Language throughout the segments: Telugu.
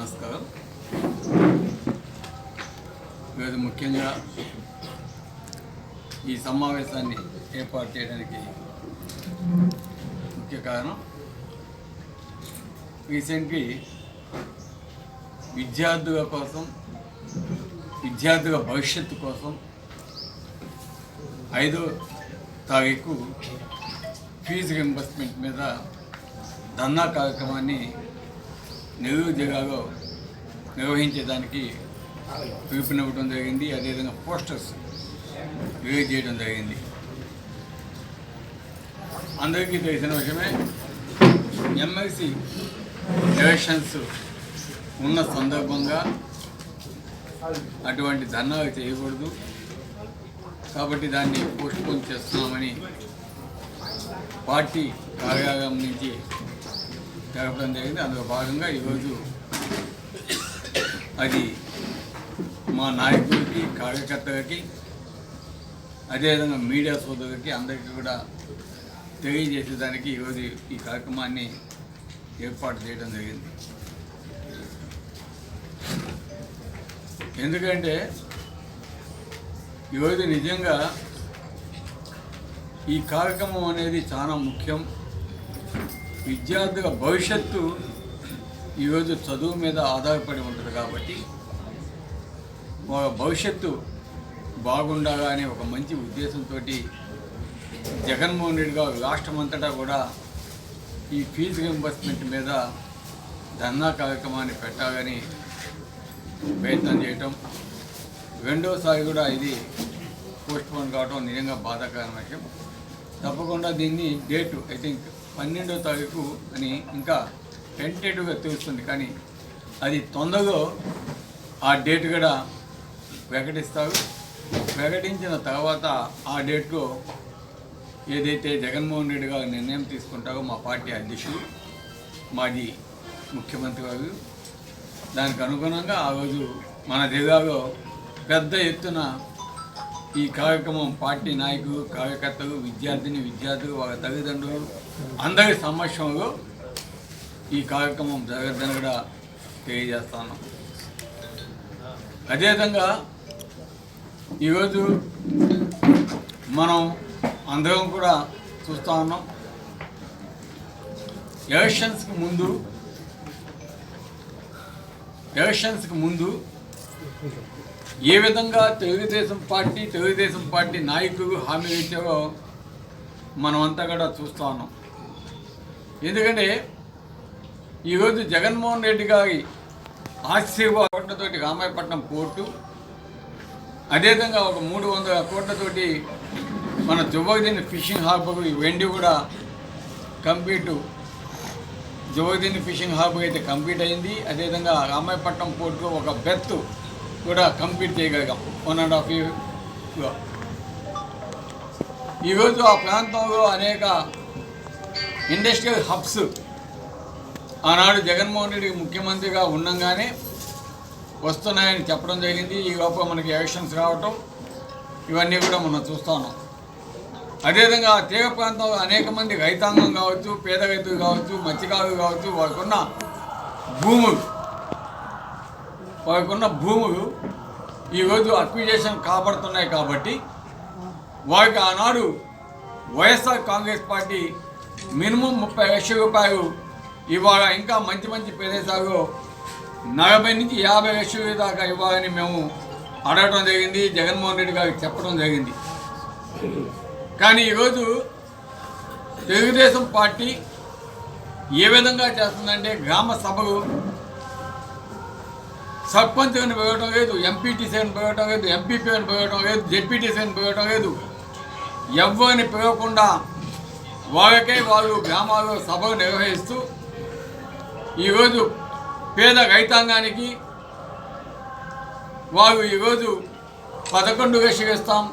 నమస్కారం. ఈరోజు ముఖ్యంగా ఈ సమావేశాన్ని ఏర్పాటు చేయడానికి ముఖ్య కారణం రీసెంట్లీ విద్యార్థుల కోసం విద్యార్థుల భవిష్యత్తు కోసం ఐదో తారీఖు ఫీజు రింబర్స్మెంట్ మీద ధన్నా కార్యక్రమాన్ని నెల్లూరు జిల్లాలో నిర్వహించేదానికి పిలుపునివ్వడం జరిగింది. అదేవిధంగా పోస్టర్స్ రిలీజ్ చేయడం జరిగింది. అందరికీ తెలిసిన విషయమే ఎమ్మెల్సీ ఎలక్షన్స్ ఉన్న సందర్భంగా అటువంటి ధర్నాలు చేయకూడదు. కాబట్టి దాన్ని పోస్ట్పోన్ చేస్తున్నామని పార్టీ కార్యాలయం నుంచి జరపడం జరిగింది. అందులో భాగంగా ఈరోజు అది మా నాయకుడికి కార్యకర్తలకి అదేవిధంగా మీడియా సోదరులకి అందరికీ కూడా తెలియజేసేదానికి ఈరోజు ఈ కార్యక్రమాన్ని ఏర్పాటు చేయడం జరిగింది. ఎందుకంటే ఈరోజు నిజంగా ఈ కార్యక్రమం అనేది చాలా ముఖ్యం. విద్యార్థుల భవిష్యత్తు ఈరోజు చదువు మీద ఆధారపడి ఉంటుంది కాబట్టి వాళ్ళ భవిష్యత్తు బాగుండాలా అనే ఒక మంచి ఉద్దేశంతో జగన్మోహన్ రెడ్డి గారు రాష్ట్రమంతటా కూడా ఈ ఫీజు రింబర్స్మెంట్ మీద ధర్నా కార్యక్రమాన్ని పెట్టాలని ప్రయత్నం చేయటం. రెండోసారి కూడా ఇది పోస్ట్పోన్ కావడం నిజంగా బాధాకరమైన విషయం. తప్పకుండా దీన్ని డేటు ఐ థింక్ పన్నెండో తారీఖు అని ఇంకా టెంటేటివ్గా తెలుస్తుంది కానీ అది తొందరగా ఆ డేట్ కూడా ప్రకటిస్తారు. ప్రకటించిన తర్వాత ఆ డేట్కు ఏదైతే జగన్మోహన్ రెడ్డి గారు నిర్ణయం తీసుకుంటారో మా పార్టీ అధ్యక్షుడు మాజీ ముఖ్యమంత్రి గారు దానికి అనుగుణంగా ఆ రోజు మన జిల్లాలో పెద్ద ఎత్తున ఈ కార్యక్రమం పార్టీ నాయకులు కార్యకర్తలు విద్యార్థిని విద్యార్థులు వాళ్ళ తల్లిదండ్రులు అందరి సమక్షంలో ఈ కార్యక్రమం జరగద్దని కూడా తెలియజేస్తాను అదేవిధంగా ఈరోజు మనం అందరం కూడా చూస్తూ ఉన్నాం. ఎలక్షన్స్కి ముందు ఎలక్షన్స్కి ముందు ఏ విధంగా తెలుగుదేశం పార్టీ తెలుగుదేశం పార్టీ నాయకులు హామీ ఇచ్చారో మనమంతా కూడా చూస్తూ ఉన్నాం. ఎందుకంటే ఈరోజు జగన్మోహన్ రెడ్డి గారి ఆశీర్వాద కోట్లతోటి రామాయపట్నం కోర్టు అదేవిధంగా ఒక మూడు వందల కోట్లతోటి మన జువగదిని ఫిషింగ్ హార్బర్ వెండి కూడా కంప్లీట్. జువగదిని ఫిషింగ్ హార్బర్ అయితే కంప్లీట్ అయింది. అదేవిధంగా రామాయపట్నం పోర్టులో ఒక బెత్ కూడా కంప్లీట్ చేయగలిగాం. వన్ అండ్ హాఫ్ ఇయర్లో ఈరోజు ఆ ప్రాంతంలో అనేక ఇండస్ట్రియల్ హబ్స్ ఆనాడు జగన్మోహన్ రెడ్డికి ముఖ్యమంత్రిగా ఉండంగానే వస్తున్నాయని చెప్పడం జరిగింది. ఈ లోపల మనకి ఎలక్షన్స్ రావటం ఇవన్నీ కూడా మనం చూస్తా ఉన్నాం. అదేవిధంగా ఆ తీర ప్రాంతంలో అనేక మంది రైతాంగం కావచ్చు పేద రైతులు కావచ్చు మత్స్యకారులు కావచ్చు వారికున్న భూములు వారికున్న భూములు ఈరోజు అక్విజేషన్ కాబడుతున్నాయి కాబట్టి వారికి ఆనాడు వైఎస్ఆర్ కాంగ్రెస్ పార్టీ మినిమం ముప్పై లక్షల రూపాయలు ఇవాళ ఇంకా మంచి మంచి ప్రదేశాలు నలభై నుంచి యాభై లక్షల దాకా ఇవ్వాలని మేము అడగటం జరిగింది. జగన్మోహన్ రెడ్డి గారికి చెప్పడం జరిగింది. కానీ ఈరోజు తెలుగుదేశం పార్టీ ఏ విధంగా చేస్తుందంటే గ్రామ సభలు సర్పంచ్ అని పెరగటం లేదు ఎంపీటీసీని పెరగటం లేదు ఎంపీపీని పెరగటం లేదు జెడ్పీటీసీని పెరగటం లేదు. ఎవరిని పెరగకుండా వాళ్ళకే వాళ్ళు గ్రామాల్లో సభలు నిర్వహిస్తూ ఈరోజు పేద రైతాంగానికి వారు ఈరోజు పదకొండు వేసి ఇస్తాం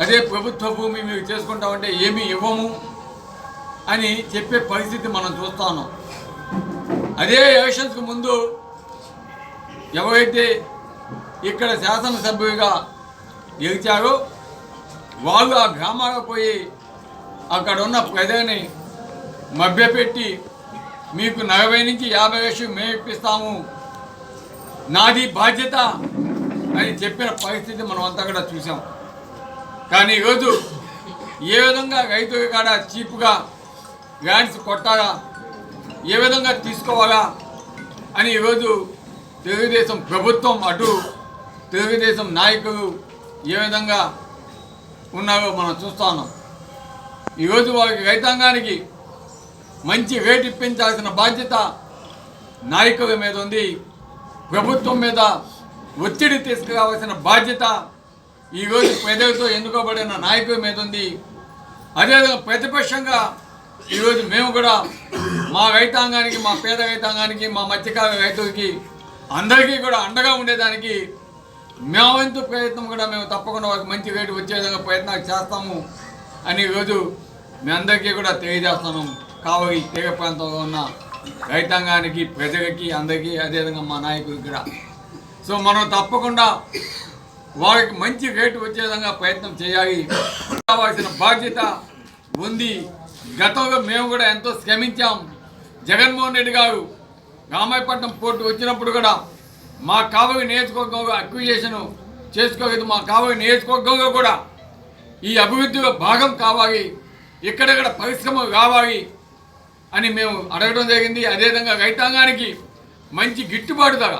అదే ప్రభుత్వ భూమి మీరు చేసుకుంటామంటే ఏమీ ఇవ్వము అని చెప్పే పరిస్థితి మనం చూస్తాను అదే ఎలక్షన్స్కి ముందు ఎవరైతే ఇక్కడ శాసనసభ్యులుగా గెలిచారో వాళ్ళు ఆ గ్రామాలకు పోయి అక్కడ ఉన్న ప్రజల్ని మభ్యపెట్టి మీకు నలభై నుంచి యాభై వేసు మేము ఇప్పిస్తాము. నాది బాధ్యత అని చెప్పిన పరిస్థితి మనం అంతా కూడా చూసాం. కానీ ఈరోజు ఏ విధంగా రైతు కాడ చీప్గా వ్యాన్స్ కొట్టాలా ఏ విధంగా తీసుకోవాలా అని ఈరోజు తెలుగుదేశం ప్రభుత్వం అటు తెలుగుదేశం నాయకులు ఏ విధంగా ఉన్నారో మనం చూస్తున్నాం ఈరోజు వారికి రైతాంగానికి మంచి రేటు ఇప్పించాల్సిన బాధ్యత నాయకుల మీద ఉంది. ప్రభుత్వం మీద ఒత్తిడి తీసుకురావాల్సిన బాధ్యత ఈరోజు ప్రజలతో ఎన్నుకోబడిన నాయకుల మీద ఉంది. అదేవిధంగా ప్రతిపక్షంగా ఈరోజు మేము కూడా మా రైతాంగానికి మా పేద రైతాంగానికి మా మత్స్యకార రైతులకి అందరికీ కూడా అండగా ఉండేదానికి మేమంతు ప్రయత్నం కూడా మేము తప్పకుండా వాళ్ళకి మంచి రేటు వచ్చే విధంగా ప్రయత్నాలు చేస్తాము అని ఈరోజు మీ అందరికీ కూడా తెలియజేస్తున్నాము. కావలి తీగ ప్రాంతంలో ఉన్న రైతాంగానికి ప్రజలకి అందరికీ అదేవిధంగా మా నాయకులు కూడా. సో మనం తప్పకుండా వారికి మంచి రేటు వచ్చే విధంగా ప్రయత్నం చేయాలి. కావాల్సిన బాధ్యత ఉంది. గతంలో మేము కూడా ఎంతో శ్రమించాం. జగన్మోహన్ రెడ్డి గారు రామాయపట్నం పోర్టు వచ్చినప్పుడు కూడా మా కావలి నియోజకవర్గంలో అక్విజేషన్ చేసుకోలేదు. మా కావలి నియోజకవర్గంలో కూడా ఈ అభివృద్ధిలో భాగం కావాలి. ఇక్కడక్కడ పరిశ్రమలు కావాలి అని మేము అడగడం జరిగింది. అదేవిధంగా రైతాంగానికి మంచి గిట్టుబాటు ధర.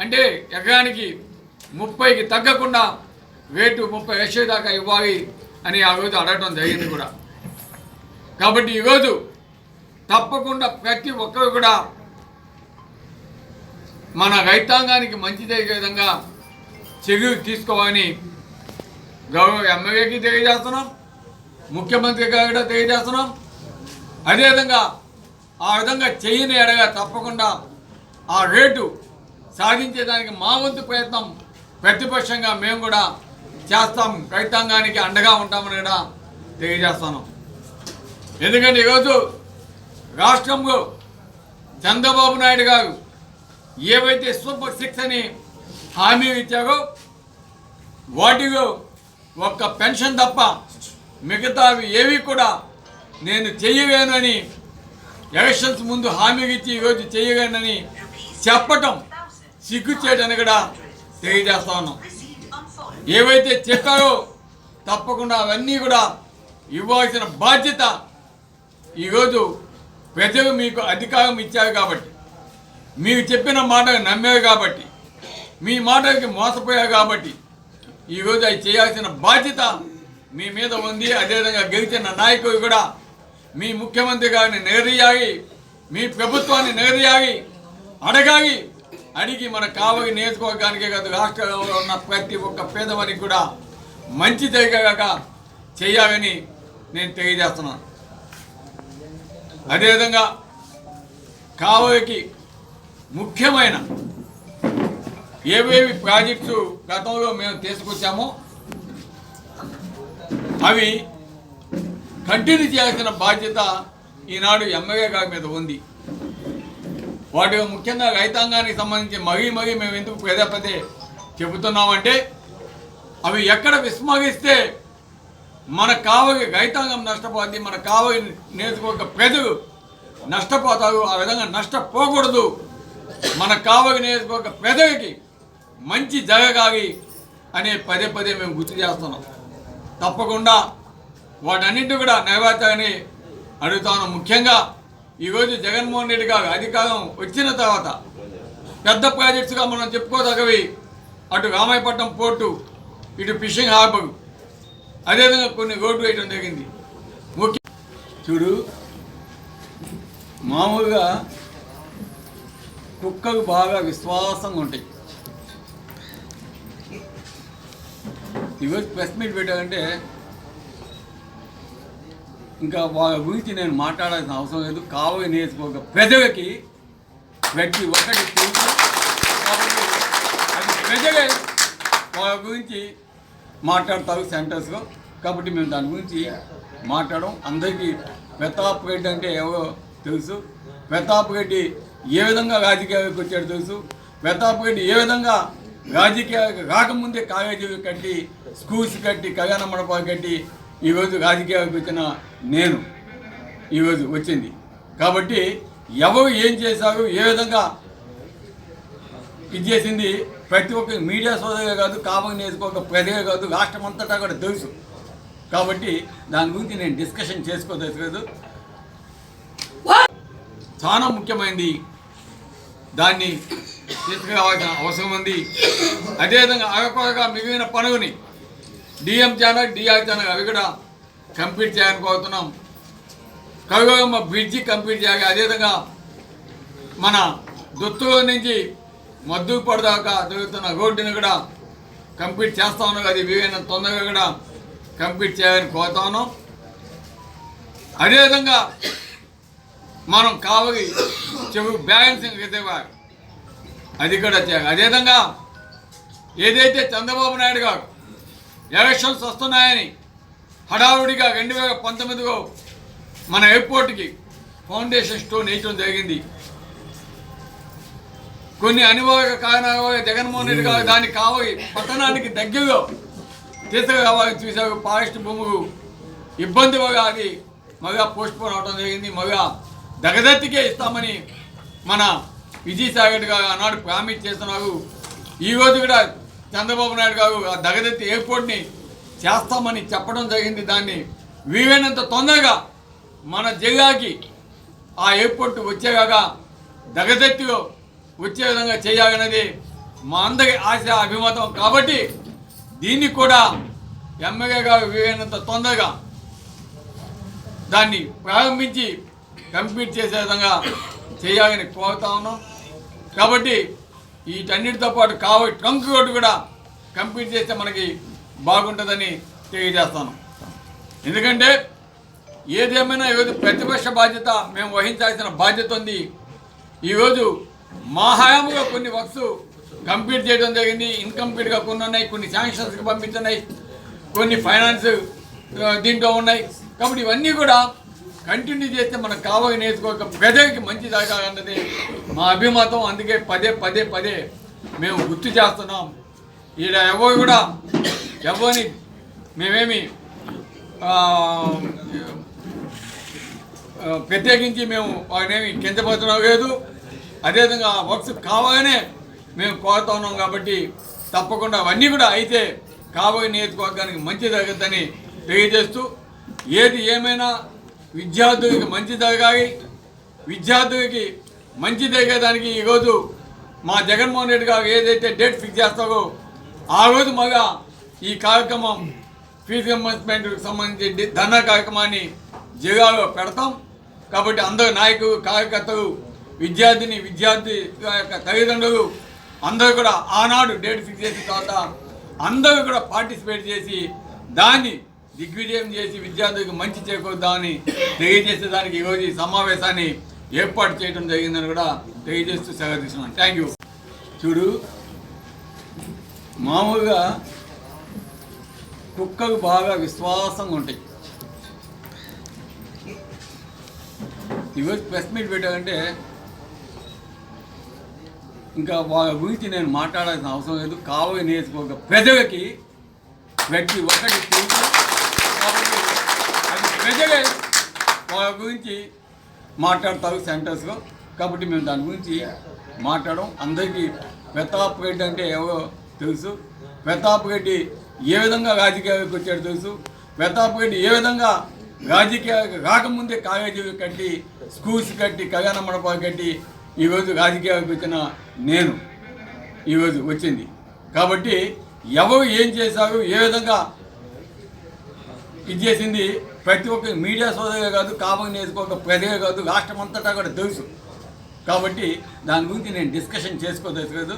అంటే ఎకరానికి ముప్పైకి తగ్గకుండా రేటు ముప్పై వేసే దాకా ఇవ్వాలి అని ఆ రోజు అడగడం జరిగింది కూడా. కాబట్టి ఈరోజు తప్పకుండా ప్రతి ఒక్కరు కూడా మన రైతాంగానికి మంచి జరిగే విధంగా చర్యలు తీసుకోవాలని గౌరవ ఎమ్మెల్యేకి తెలియజేస్తున్నాం. ముఖ్యమంత్రి గారు కూడా తెలియజేస్తున్నాం. అదేవిధంగా ఆ విధంగా చేయని ఎడగా తప్పకుండా ఆ రేటు సాధించేదానికి మా వంతు ప్రయత్నం ప్రతిపక్షంగా మేము కూడా చేస్తాం. రైతాంగానికి అండగా ఉంటామని కూడా తెలియజేస్తాను. ఎందుకంటే ఈరోజు రాష్ట్రంలో చంద్రబాబు నాయుడు గారు ఏవైతే సూపర్ సిక్స్ అని హామీ ఇచ్చారో వాటిలో ఒక్క పెన్షన్ తప్ప మిగతావి ఏవి కూడా నేను చెయ్యలేనని ఎలక్షన్స్ ముందు హామీ ఇచ్చి ఈరోజు చేయగానని చెప్పటం సిగ్గుచేటని కూడా తెలియజేస్తా ఉన్నాం. ఏవైతే చెప్పారో తప్పకుండా అవన్నీ కూడా ఇవ్వాల్సిన బాధ్యత ఈరోజు ప్రజలు మీకు అధికారం ఇచ్చారు కాబట్టి మీరు చెప్పిన మాట నమ్మారు కాబట్టి మీ మాటకి మోసపోయారు కాబట్టి ఈరోజు అది చేయాల్సిన బాధ్యత మీ మీద ఉంది. అదేవిధంగా గెలిచిన నాయకులు కూడా మీ ముఖ్యమంత్రి గారిని నేరియాగి మీ ప్రభుత్వాన్ని నేరియాగి అడగాగి అడిగి మన కావలి నియోజకవర్గానికే కాదు రాష్ట్రంలో ఉన్న ప్రతి ఒక్క పేదవానికి కూడా మంచి జరిగేలాగా చేయాలని నేను తెలియజేస్తున్నాను. అదేవిధంగా కావలికి ముఖ్యమైన ఏవేవి ప్రాజెక్ట్స్ గతంలో మేము తీసుకొచ్చామో అవి కంటిన్యూ చేయాల్సిన బాధ్యత ఈనాడు ఎమ్మెల్యే గారి మీద ఉంది. వాటి ముఖ్యంగా రైతాంగానికి సంబంధించి మరీ మరీ మేము ఎందుకు పదే పదే చెబుతున్నామంటే అవి ఎక్కడ విస్మరిస్తే మన కావలి రైతాంగం నష్టపోద్ది మన కావలి నియోజకవర్గ ప్రజలు నష్టపోతారు ఆ విధంగా నష్టపోకూడదు. మన కావలి నియోజకవర్గ ప్రజలకి మంచి జరగాలి అనే పదే పదే మేము గుర్తు చేస్తున్నాం. తప్పకుండా వాటన్నింటి కూడా నైవేద్యాన్ని అడుగుతాను. ముఖ్యంగా ఈరోజు జగన్మోహన్ రెడ్డి గారు అధికారం వచ్చిన తర్వాత పెద్ద ప్రాజెక్ట్స్గా మనం చెప్పుకోదగవి అటు రామాయపట్నం పోర్టు ఇటు ఫిషింగ్ హార్బర్ అదేవిధంగా కొన్ని రోడ్డు వేయడం జరిగింది. ముఖ్య చూడు మామూలుగా కుక్కలు బాగా విశ్వాసంగా ఉంటాయి. ఈరోజు ప్రెస్ మీట్ పెట్టాలంటే ఇంకా వాళ్ళ గురించి నేను మాట్లాడాల్సిన అవసరం లేదు. కావలి నియోజకవర్గ ప్రజలకి ప్రతి ఒక్కటి అది ప్రజలే వాళ్ళ గురించి మాట్లాడతారు సెంటర్స్లో. కాబట్టి మేము దాని గురించి మాట్లాడడం. అందరికీ ప్రతాప్ రెడ్డి అంటే ఎవరో తెలుసు. ప్రతాప్ రెడ్డి ఏ విధంగా రాజకీయాలకు వచ్చాడో తెలుసు. ప్రతాప్ రెడ్డి ఏ విధంగా రాజకీయాలకు రాకముందే కాలేజీలు కట్టి స్కూల్స్ కట్టి కళ్యాణ మండపాలు కట్టి ఈరోజు రాజకీయాలకు వచ్చిన నేను. ఈరోజు వచ్చింది. కాబట్టి ఎవరు ఏం చేశారు ఏ విధంగా ఇది చేసింది ప్రతి ఒక్క మీడియా సోదరే కాదు కామన్ నేర్చుకోక ప్రజలే కాదు రాష్ట్రం అంతటా కూడా తెలుసు. కాబట్టి దాని గురించి నేను డిస్కషన్ చేసుకోదలేదు చాలా ముఖ్యమైనది దాన్ని తీసుకురావాల్సిన అవసరం ఉంది. అదేవిధంగా అగకొరగా మిగిలిన పనులని డిఎం ఛానల్ డిఆర్ ఛానల్ అవి కూడా కంప్లీట్ చేయాలని కోరుతున్నాం. కవిగమ్మ బ్రిడ్జి కంప్లీట్ చేయాలి. అదేవిధంగా మన దొత్తుగో నుంచి మద్దుపడి దాకా జరుగుతున్న రోడ్డుని కూడా కంప్లీట్ చేస్తా ఉన్నాం. అది వీలైన తొందరగా కూడా కంప్లీట్ చేయాలని కోరుతా ఉన్నాం. అదేవిధంగా మనం కావలి చెవు బ్యాలెన్సింగ్ అయితే అది కూడా చేయాలి. అదేవిధంగా ఏదైతే చంద్రబాబు నాయుడు గారు ఎలక్షన్స్ వస్తున్నాయని హడావుడిగా రెండు వేల పంతొమ్మిదిలో మన ఎయిర్పోర్ట్కి ఫౌండేషన్ స్టోన్ వేయటం జరిగింది. కొన్ని అనివార్య కారణాల వల్ల జగన్మోహన్ రెడ్డి గారు దాన్ని కావాలి పట్టణానికి దగ్గరలో తీసుకురావాలని చూశారు. ఫారెస్ట్ భూములు ఇబ్బంది వల్ల అది మగా పోస్ట్పోన్ అవడం జరిగింది. మగా దగదత్తికే ఇస్తామని మన విజయసాగర్ గారు ఆనాడు ప్రామిస్ చేస్తున్నారు. ఈ కూడా చంద్రబాబు నాయుడు గారు ఆ దగదత్తి ఎయిర్పోర్ట్ని చేస్తామని చెప్పడం జరిగింది. దాన్ని వీలైనంత తొందరగా మన జిల్లాకి ఆ ఎయిర్పోర్ట్ వచ్చేలాగా దగదత్తిలో వచ్చే విధంగా చేయాలన్నది మా అందరి ఆశ అభిమతం. కాబట్టి దీన్ని కూడా ఎమ్మెల్యే గారు వీలైనంత తొందరగా దాన్ని ప్రారంభించి కంప్లీట్ చేసే విధంగా చేయాలని కోరుతా ఉన్నాం. కాబట్టి వీటన్నిటితో పాటు కావాలి ట్రంక్ రోడ్డు కూడా కంప్లీట్ చేస్తే మనకి బాగుంటుందని తెలియజేస్తాను. ఎందుకంటే ఏదేమైనా ఈరోజు ప్రతిపక్ష బాధ్యత మేము వహించాల్సిన బాధ్యత ఉంది. ఈరోజు మా హయాంలో కొన్ని వర్క్స్ కంప్లీట్ చేయడం జరిగింది. ఇన్కంప్లీట్గా కొన్ని ఉన్నాయి కొన్ని శాంక్షన్స్కి పంపించున్నాయి కొన్ని ఫైనాన్స్ దీంట్లో ఉన్నాయి. కాబట్టి ఇవన్నీ కూడా కంటిన్యూ చేస్తే మనం కావాలి నేర్చుకోక ప్రజలకి మంచి జరగాలన్నది మా అభిమతం. అందుకే పదే పదే పదే మేము గుర్తు చేస్తున్నాం. ఈడ ఎవరు కూడా ఎవరిని మేమేమి ప్రత్యేకించి మేము వారినేమి కించపరచడం లేదు. అదేవిధంగా వర్క్స్ కావాలనే మేము కోరుతా ఉన్నాం కాబట్టి తప్పకుండా అవన్నీ కూడా అయితే కాబోయే నియోజకవర్గానికి మంచి జరగద్దని తెలియజేస్తూ ఏది ఏమైనా విద్యార్థులకి మంచి జరగాలి. విద్యార్థులకి మంచి జరిగేదానికి ఈరోజు మా జగన్మోహన్ రెడ్డి గారు ఏదైతే డేట్ ఫిక్స్ చేస్తారో ఆ రోజు మగా ఈ కార్యక్రమం ఫీజు రింబర్స్మెంట్కి సంబంధించి డి- ధర్నా కార్యక్రమాన్ని జిల్లాలో పెడతాం. కాబట్టి అందరు నాయకులు కార్యకర్తలు విద్యార్థిని విద్యార్థి యొక్క తల్లిదండ్రులు అందరూ కూడా ఆనాడు డేట్ ఫిక్స్ చేసిన తర్వాత అందరూ కూడా పార్టిసిపేట్ చేసి దాన్ని దిగ్విజయం చేసి విద్యార్థులకు మంచి చేకూరుదామని తెలియజేసేదానికి ఈరోజు ఈ సమావేశాన్ని ఏర్పాటు చేయడం జరిగిందని కూడా తెలియజేస్తూ సెలవు తీసుకున్నాను థ్యాంక్ యూ చూడు మామూలుగా కుక్కలు బాగా విశ్వాసంగా ఉంటాయి. ఈరోజు ప్రెస్ మీట్ పెట్టాలంటే ఇంకా వాళ్ళ గురించి నేను మాట్లాడాల్సిన అవసరం లేదు. కావలి నేర్చుకోక ప్రజలకి ప్రతి ఒక్కటి ప్రజలే వాళ్ళ గురించి మాట్లాడతారు సెంటర్స్లో. కాబట్టి మేము దాని గురించి మాట్లాడడం. అందరికీ ప్రతాప్ రెడ్డి అంటే ఎవరో తెలుసు. ప్రతాప్ రెడ్డి ఏ విధంగా రాజకీయాలకు వచ్చాడో తెలుసు. ప్రతాప్ రెడ్డి ఏ విధంగా రాజకీయాలకు రాకముందే కాలేజీలు కట్టి స్కూల్స్ కట్టి కళ్యాణ మండపాలు కట్టి ఈరోజు రాజకీయాలకు వచ్చిన నేను. ఈరోజు వచ్చింది. కాబట్టి ఎవరు ఏం చేశారు ఏ విధంగా ఇది చేసింది ప్రతి ఒక్క మీడియా సోదరే కాదు కామన్ నియోజకవర్గ ప్రజగా కాదు రాష్ట్రం అంతటా కూడా తెలుసు. కాబట్టి దాని గురించి నేను డిస్కషన్ చేసుకోదలేదు